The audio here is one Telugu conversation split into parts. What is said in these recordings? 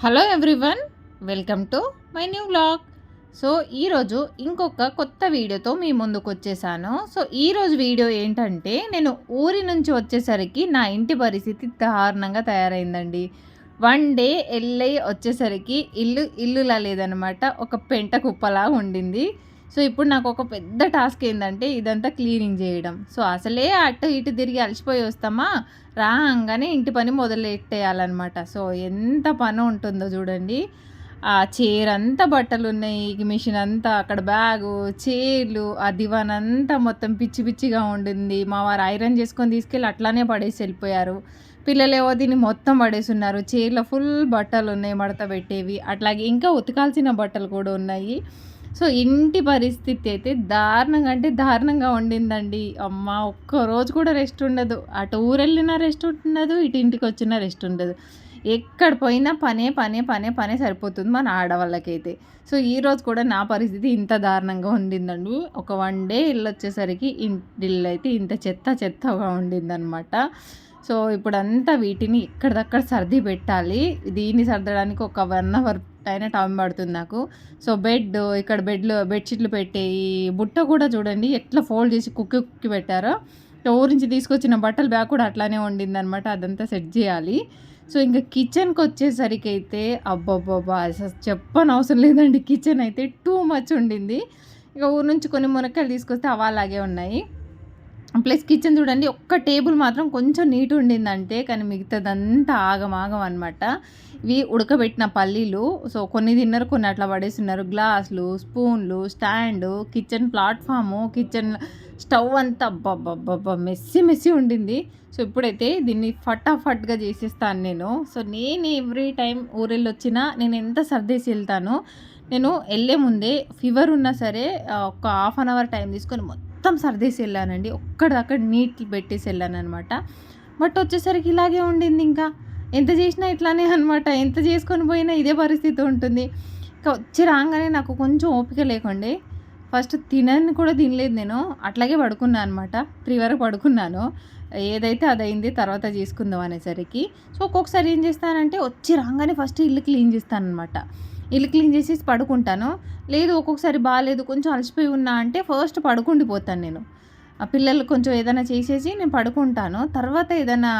Hello everyone welcome to my new blog so ఈరోజు ఇంకొక కొత్త వీడియోతో మీ ముందుకు వచ్చేసాను. సో ఈరోజు వీడియో ఏంటంటే నేను ఊరి నుంచి వచ్చేసరికి నా ఇంటి పరిస్థితి దారుణంగా తయారైందండి. వన్ డే వెళ్ళి వచ్చేసరికి ఇల్లు ఇల్లులా లేదనమాట. ఒక పెంట కుప్పలా ఉండింది. సో ఇప్పుడు నాకు ఒక పెద్ద టాస్క్ ఏంటంటే ఇదంతా క్లీనింగ్ చేయడం. సో అసలే అటు ఇటు తిరిగి అలసిపోయి వస్తామా? రాగానే ఇంటి పని మొదలెట్టేయాలన్నమాట. సో ఎంత పని ఉంటుందో చూడండి. ఆ చీర అంతా బట్టలు ఉన్నాయి మిషన్ అంతా అక్కడ బ్యాగు చీరలు ఆ దివాన్ అంతా మొత్తం పిచ్చి పిచ్చిగా ఉండింది. మా వారు ఐరన్ చేసుకొని తీసుకెళ్ళి అట్లానే పడేసి వెళ్ళిపోయారు. పిల్లలేవో దీన్ని మొత్తం పడేసి చీరలో ఫుల్ బట్టలు ఉన్నాయి మడత పెట్టేవి. అట్లాగే ఇంకా ఉతకాల్సిన బట్టలు కూడా ఉన్నాయి. సో ఇంటి పరిస్థితి అయితే దారుణంగా అంటే దారుణంగా ఉండిందండి. అమ్మ ఒక్క రోజు కూడా రెస్ట్ ఉండదు. అటు ఊరు వెళ్ళినా రెస్ట్ ఉండదు ఇటు ఇంటికి వచ్చినా రెస్ట్ ఉండదు. ఎక్కడ పోయినా పనే పనే పనే పనే సరిపోతుంది మన ఆడవాళ్ళకైతే. సో ఈరోజు కూడా నా పరిస్థితి ఇంత దారుణంగా ఉండిందండి. ఒక వన్ డే ఇల్లు వచ్చేసరికి ఇంటి ఇల్లు అయితే ఇంత చెత్త చెత్తగా ఉండిందనమాట సో ఇప్పుడంతా వీటిని ఎక్కడిదక్కడ సర్ది పెట్టాలి. దీన్ని సర్దడానికి ఒక వన్ అవర్ అయినా టైం పడుతుంది నాకు. సో బెడ్ ఇక్కడ బెడ్లు బెడ్షీట్లు పెట్టి బుట్ట కూడా చూడండి ఎట్లా ఫోల్డ్ చేసి కుక్కి కుక్కి పెట్టారో. ఊరి నుంచి తీసుకొచ్చిన బట్టల బ్యాగ్ కూడా అట్లానే ఉండింది అనమాట అదంతా సెట్ చేయాలి. సో ఇంకా కిచెన్కి వచ్చేసరికి అయితే అబ్బబ్బబ్బా అసలు చెప్పని అవసరం లేదండి కిచెన్ అయితే టూ మచ్ ఉండింది. ఇక ఊరు నుంచి కొన్ని మునక్కాయలు తీసుకొస్తే అవి అలాగే ఉన్నాయి. ప్లస్ కిచెన్ చూడండి ఒక్క టేబుల్ మాత్రం కొంచెం నీట్ ఉండింది అంతే కానీ మిగతాదంతా ఆగమాగం అనమాట ఇవి ఉడకబెట్టిన పల్లీలు సో కొన్ని తిన్నారు కొన్ని అట్లా పడేస్తున్నారు. గ్లాసులు స్పూన్లు stand kitchen platform kitchen stove అంతా అబ్బబ్బబ్బబ్బా మెస్సి మెస్సి ఉండింది. సో ఇప్పుడైతే దీన్ని ఫటాఫట్గా చేసేస్తాను నేను. సో నేను ఎవ్రీ టైం ఊరెళ్ళి వచ్చినా నేను ఎంత సర్దేసి వెళ్తాను నేను వెళ్ళే ముందే ఫీవర్ ఉన్నా సరే ఒక హాఫ్ అన్ అవర్ టైం తీసుకొని మొత్తం మొత్తం సర్దేసి వెళ్ళానండి. ఒక్కడక్కడ నీట్ పెట్టేసి వెళ్ళాను అనమాట బట్ వచ్చేసరికి ఇలాగే ఉండింది ఇంకా. ఎంత చేసినా ఇట్లానే అనమాట ఎంత చేసుకొని పోయినా ఇదే పరిస్థితి ఉంటుంది. ఇంకా వచ్చి రాగానే నాకు కొంచెం ఓపిక లేకుండే. ఫస్ట్ తినని కూడా తినలేదు నేను. అట్లాగే పడుకున్నాను అనమాట త్రీ వరకు పడుకున్నాను. ఏదైతే అదైంది తర్వాత చేసుకుందాం అనేసరికి. సో ఒక్కొక్కసారి ఏం చేస్తానంటే వచ్చి రాగానే ఫస్ట్ ఇల్లు క్లీన్ చేస్తాను అనమాట ఇల్లు క్లీన్ చేసేసి పడుకుంటాను. లేదు ఒక్కొక్కసారి బాగాలేదు కొంచెం అలసిపోయి ఉన్నా అంటే ఫస్ట్ పడుకుండిపోతాను నేను. ఆ పిల్లలు కొంచెం ఏదైనా చేసేసి నేను పడుకుంటాను. తర్వాత ఏదైనా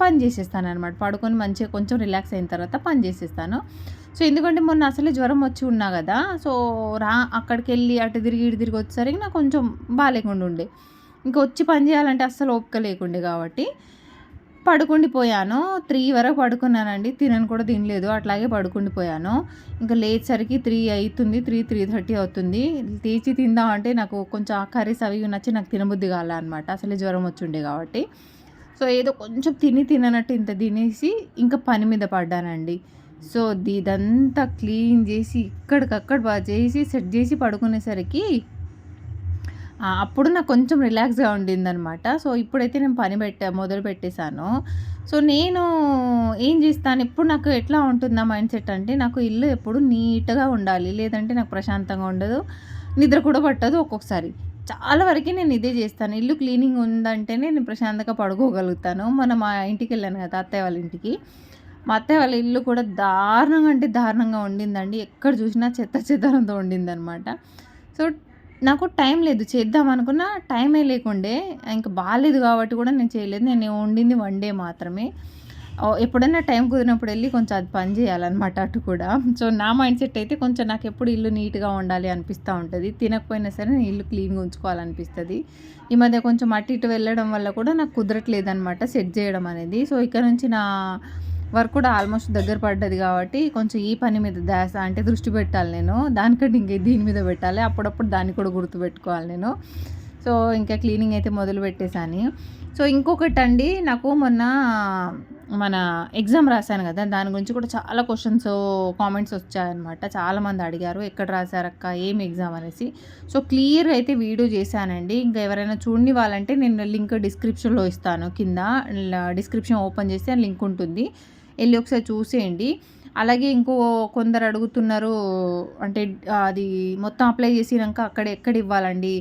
పని చేసేస్తాను అనమాట పడుకొని మంచిగా కొంచెం రిలాక్స్ అయిన తర్వాత పని చేసేస్తాను. సో ఎందుకంటే మొన్న అసలే జ్వరం వచ్చి ఉన్నా కదా సో రా అక్కడికి వెళ్ళి అటు తిరిగి ఇటు తిరిగి వచ్చేసరికి నాకు కొంచెం బాగాలేకుండా ఉండే. ఇంకా వచ్చి పని చేయాలంటే అస్సలు ఓపిక లేకుండే కాబట్టి. పడుకుండిపోయాను. త్రీ వరకు పడుకున్నానండి. తినను కూడా తినలేదు. అట్లాగే పడుకుండిపోయాను. ఇంకా లేచేసరికి త్రీ అవుతుంది త్రీ త్రీ థర్టీ అవుతుంది. తీసి తిందామంటే నాకు కొంచెం ఆ కర్రీస్ అవి నచ్చి నాకు తినబుద్ధి కాలే అనమాట అసలే జ్వరం వచ్చిండే కాబట్టి. సో ఏదో కొంచెం తిని తిననట్టు ఇంత తినేసి ఇంకా పని మీద పడ్డానండి. సో ఇదంతా క్లీన్ చేసి ఇక్కడికక్కడ బాగా చేసి సెట్ చేసి పడుకునేసరికి అప్పుడు నాకు కొంచెం రిలాక్స్గా ఉండిందనమాట సో ఇప్పుడైతే నేను పని పెట్టా మొదలు పెట్టేశాను. సో నేను ఏం చేస్తాను? ఎప్పుడు నాకు ఎట్లా ఉంటుందా మైండ్ సెట్ అంటే నాకు ఇల్లు ఎప్పుడు నీట్గా ఉండాలి. లేదంటే నాకు ప్రశాంతంగా ఉండదు. నిద్ర కూడా పట్టదు ఒక్కొక్కసారి. చాలా వరకు నేను ఇదే చేస్తాను. ఇల్లు క్లీనింగ్ ఉందంటేనే నేను ప్రశాంతంగా పడుకోగలుగుతాను. మన మా ఇంటికి వెళ్ళాను కదా అత్తయ్య వాళ్ళ ఇంటికి. మా అత్తయ్య వాళ్ళ ఇల్లు కూడా దారుణంగా అంటే దారుణంగా ఉండిందండి. ఎక్కడ చూసినా చెత్త చెత్తనంతో ఉండిందనమాట సో నాకు టైం లేదు చేద్దాం అనుకున్న టైమే లేకుండే ఇంకా బాగాలేదు కాబట్టి కూడా నేను చేయలేదు. నేను వండింది వన్ డే మాత్రమే. ఎప్పుడైనా టైం కుదిరినప్పుడు వెళ్ళి కొంచెం అది పని చేయాలన్నమాట అటు కూడా. సో నా మైండ్ సెట్ అయితే కొంచెం నాకు ఎప్పుడు ఇల్లు నీట్గా ఉండాలి అనిపిస్తూ ఉంటుంది. తినకపోయినా సరే నేను ఇల్లు క్లీన్గా ఉంచుకోవాలనిపిస్తుంది. ఈ మధ్య కొంచెం అటు ఇటు వెళ్ళడం వల్ల కూడా నాకు కుదరట్లేదు అనమాట సెట్ చేయడం అనేది. సో ఇక్కడ నుంచి నా వర్క్ కూడా ఆల్మోస్ట్ దగ్గర పడ్డది కాబట్టి కొంచెం ఈ పని మీద దాస అంటే దృష్టి పెట్టాలి నేను. దానికంటే ఇంక దీని మీద పెట్టాలి. అప్పుడప్పుడు దాన్ని కూడా గుర్తుపెట్టుకోవాలి నేను. సో ఇంకా క్లీనింగ్ అయితే మొదలు పెట్టేశాను. సో ఇంకొకటి అండి నాకు మొన్న మన ఎగ్జామ్ రాశాను కదా దాని గురించి కూడా చాలా క్వశ్చన్స్ కామెంట్స్ వచ్చాయన్నమాట. చాలామంది అడిగారు ఎక్కడ రాశారక్క ఏం ఎగ్జామ్ అనేసి. సో క్లియర్గా అయితే వీడియో చేశానండి. ఇంకా ఎవరైనా చూడని వాళ్ళంటే నేను లింక్ డిస్క్రిప్షన్లో ఇస్తాను. కింద డిస్క్రిప్షన్ ఓపెన్ చేస్తే లింక్ ఉంటుంది. వెళ్ళి ఒకసారి చూసేయండి. అలాగే ఇంకో కొందరు అడుగుతున్నారు అంటే అది మొత్తం అప్లై చేసినాక అక్కడ ఎక్కడ ఇవ్వాలండి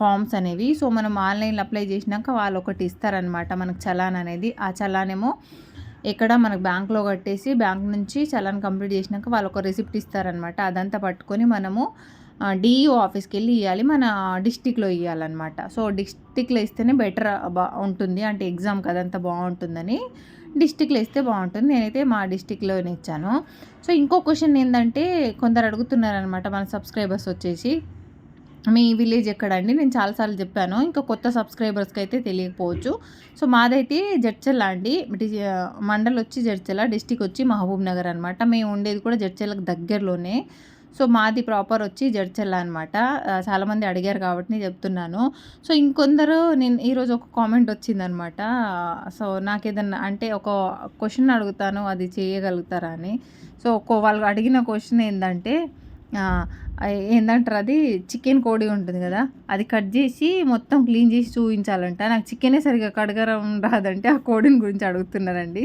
ఫామ్స్ అనేవి. సో మనం ఆన్లైన్లో అప్లై చేసినాక వాళ్ళు ఒకటి ఇస్తారనమాట మనకు చలాన్ అనేది. ఆ చలానేమో ఎక్కడ మనకు బ్యాంక్లో కట్టేసి బ్యాంక్ నుంచి చలాన్ కంప్లీట్ చేసినాక వాళ్ళు ఒక రిసిప్ట్ ఇస్తారనమాట అదంతా పట్టుకొని మనము డిఈఓ ఆఫీస్కి వెళ్ళి ఇవ్వాలి మన డిస్టిక్లో ఇవ్వాలన్నమాట సో డిస్టిక్లో ఇస్తేనే బెటర్ బా ఉంటుంది. అంటే ఎగ్జామ్కి అదంతా బాగుంటుందని. డిస్టిక్లో ఇస్తే బాగుంటుంది. నేనైతే మా డిస్టిక్లోనే ఇచ్చాను. సో ఇంకో క్వశ్చన్ ఏంటంటే కొందరు అడుగుతున్నారనమాట మన సబ్స్క్రైబర్స్ వచ్చేసి. మీ విలేజ్ ఎక్కడండి? నేను చాలాసార్లు చెప్పాను. ఇంకా కొత్త సబ్స్క్రైబర్స్కి అయితే తెలియకపోవచ్చు. సో మాదైతే జడ్చల్ల అండి. మండల్ వచ్చి జడ్చల్ల డిస్టిక్ వచ్చి మహబూబ్ నగర్ అనమాట మేము ఉండేది కూడా జడ్చల్లకు దగ్గరలోనే. సో మాది ప్రాపర్ వచ్చి జడ్చల్ల అనమాట చాలామంది అడిగారు కాబట్టి నేను చెప్తున్నాను. సో ఇంకొందరు నేను ఈరోజు ఒక కామెంట్ వచ్చిందనమాట సో నాకు ఏదన్నా అంటే ఒక క్వశ్చన్ అడుగుతాను అది చేయగలుగుతారా అని. సో ఒక వాళ్ళు అడిగిన క్వశ్చన్ ఏంటంటే ఏంటంటారు అది? చికెన్ కోడి ఉంటుంది కదా అది కట్ చేసి మొత్తం క్లీన్ చేసి చూపించాలంట నాకు చికెనే సరిగా కడగరం రాదంటే ఆ కోడిని గురించి అడుగుతున్నారండి.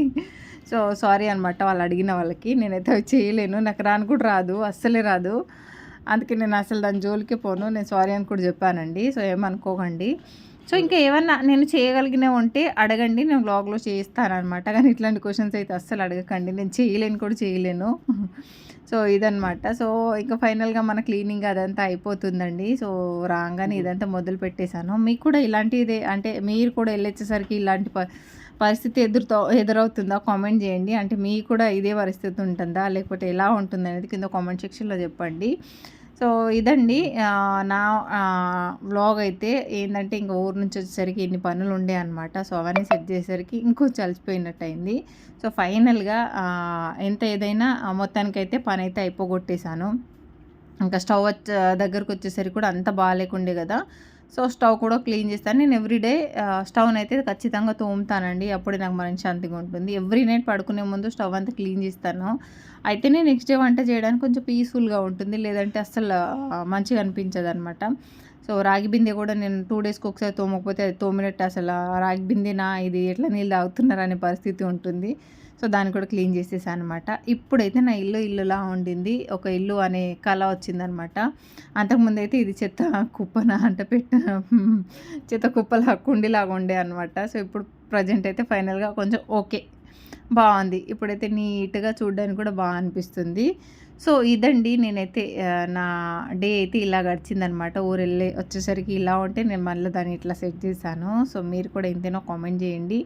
సో సారీ అనమాట వాళ్ళు అడిగిన వాళ్ళకి. నేనైతే చేయలేను. నాకు రాను కూడా రాదు. అస్సలే రాదు. అందుకే నేను అసలు దాని జోలికి పోను. నేను సారీ అని కూడా చెప్పానండి. సో ఏమనుకోకండి. సో ఇంకా ఏమన్నా నేను చేయగలిగినా ఉంటే అడగండి. నేను బ్లాగ్లో చేయిస్తాను అనమాట కానీ ఇట్లాంటి క్వశ్చన్స్ అయితే అస్సలు అడగకండి. నేను చేయలేను కూడా చేయలేను. సో ఇదనమాట సో ఇంకా ఫైనల్గా మన క్లీనింగ్ అదంతా అయిపోతుందండి. సో రాగానే ఇదంతా మొదలు పెట్టేశాను. మీకు కూడా ఇలాంటిదే అంటే మీరు కూడా వెళ్ళొచ్చేసరికి ఇలాంటి పరిస్థితి ఎదురుతో ఎదురవుతుందా? కామెంట్ చేయండి. అంటే మీకు కూడా ఇదే పరిస్థితి ఉంటుందా? లేకపోతే ఎలా ఉంటుంది అనేది కింద కామెంట్ సెక్షన్లో చెప్పండి. సో ఇదండి. నా వ్లాగ్ అయితే ఏంటంటే ఇంకా ఊరు నుంచి వచ్చేసరికి ఇన్ని పనులు ఉండే అనమాట సో అవన్నీ సెట్ చేసేసరికి ఇంకో చలిసిపోయినట్టు అయింది సో ఫైనల్గా ఎంత ఏదైనా మొత్తానికైతే పని అయితే అయిపోగొట్టేశాను. ఇంకా స్టవ్ దగ్గరకు వచ్చేసరికి కూడా అంత బాగాలేకుండే కదా. సో స్టవ్ కూడా క్లీన్ చేస్తాను. నేను ఎవ్రీడే స్టవ్ని అయితే ఖచ్చితంగా తోముతానండి. అప్పుడే నాకు మనశ్శాంతిగా ఉంటుంది. ఎవ్రీ నైట్ పడుకునే ముందు స్టవ్ అంతా క్లీన్ చేస్తాను. అయితేనే నెక్స్ట్ డే వంట చేయడానికి కొంచెం పీస్ఫుల్గా ఉంటుంది. లేదంటే అస్సలు మంచిగా అనిపించదు అనమాట సో రాగి బిందె కూడా నేను టూ డేస్కి ఒకసారి తోమకపోతే అది తోమినట్టు అసలు రాగి బిందెనా ఇది ఎట్లా నీళ్ళు తాగుతున్నారు అనే పరిస్థితి ఉంటుంది. సో దాన్ని కూడా క్లీన్ చేసేసాను అనమాట ఇప్పుడైతే నా ఇల్లు ఇల్లులా ఉండింది. ఒక ఇల్లు అనే కళ వచ్చిందనమాట. అంతకుముందు అయితే ఇది చెత్త కుప్పన అంటే పెట్ట చెత్త కుప్పలా కుండిలాగా ఉండే అనమాట. సో ఇప్పుడు ప్రజెంట్ అయితే ఫైనల్గా కొంచెం ఓకే. బాగుంది. ఇప్పుడైతే నీట్గా చూడడానికి కూడా బాగా అనిపిస్తుంది. సో ఇదండి నేనైతే నా డే అయితే ఇలా గడిచిందనమాట. ఊరు వెళ్ళి వచ్చేసరికి ఇలా ఉంటే నేను మళ్ళీ దాన్ని ఇట్లా సెట్ చేశాను. సో మీరు కూడా ఎంతైనా కామెంట్ చేయండి.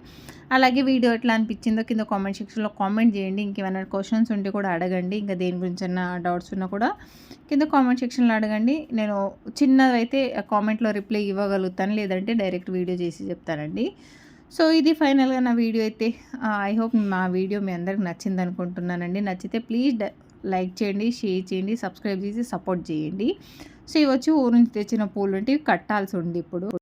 అలాగే వీడియో ఎట్లా అనిపించిందో కింద కామెంట్ సెక్షన్లో కామెంట్ చేయండి. ఇంకేమైనా క్వశ్చన్స్ ఉంటే కూడా అడగండి. ఇంకా దేని గురించి అన్న డౌట్స్ ఉన్నా కూడా కింద కామెంట్ సెక్షన్లో అడగండి. నేను చిన్నదైతే కామెంట్లో రిప్లై ఇవ్వగలుగుతాను. లేదంటే డైరెక్ట్ వీడియో చేసి చెప్తానండి. సో ఇది ఫైనల్గా నా వీడియో అయితే. ఐ హోప్ మా వీడియో మీ అందరికి నచ్చింది అనుకుంటున్నానండి నచ్చితే ప్లీజ్ లైక్ చేయండి షేర్ చేయండి సబ్స్క్రైబ్ చేసి సపోర్ట్ చేయండి. సో ఇవి వచ్చి ఊరు నుంచి తెచ్చిన పూలు అంటే కట్టాల్సి ఉంది ఇప్పుడు.